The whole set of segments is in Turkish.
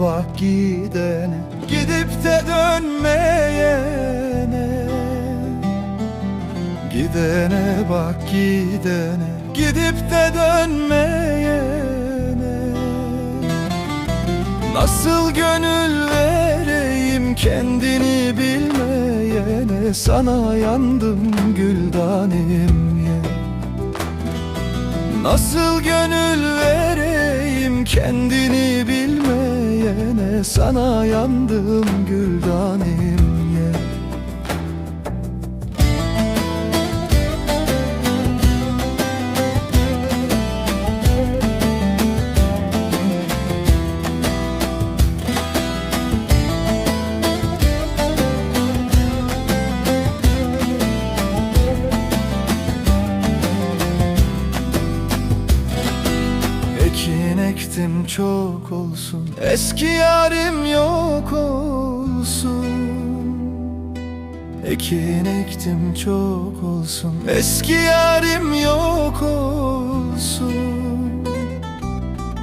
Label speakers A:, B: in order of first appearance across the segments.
A: bak gidene. Gidip de dönmeyene. Gidene bak gidene. Gidip de dönmeyene. Nasıl gönül vereyim kendini bilmeyene. Sana yandım güldanim ye. Nasıl gönül vereyim kendini bilmeyene Sana yandım güldanim Ekin ektim çok olsun. Eski yarim yok olsun. Ekin ektim çok olsun. Eski yarim yok olsun.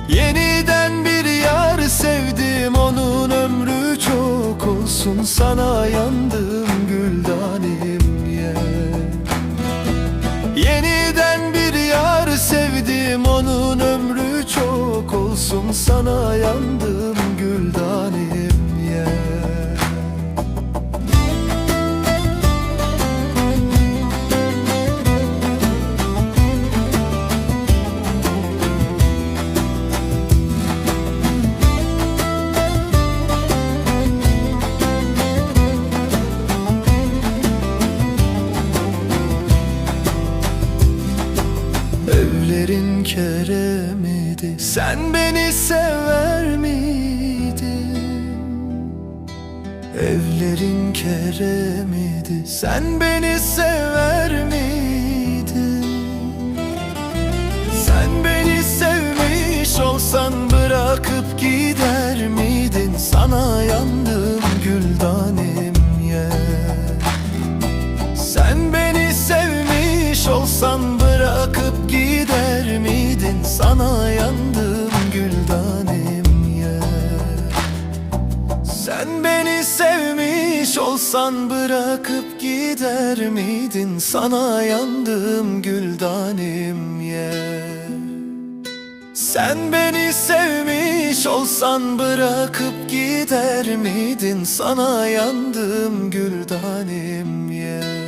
A: Yeniden bir yar sevdim Onun ömrü çok olsun. Sana yandım güldanim Sana yandım Evlerin keremidi Sen beni sever miydin? Evlerin keremidi Sen beni sever miydin? Olsan bırakıp gider miydin? Sana yandım güldanim ye Sen beni sevmiş olsan bırakıp gider miydin? Sana yandım güldanim ye sen beni sevmiş olsan bırakıp gider miydin? Sana yandım güldanim ye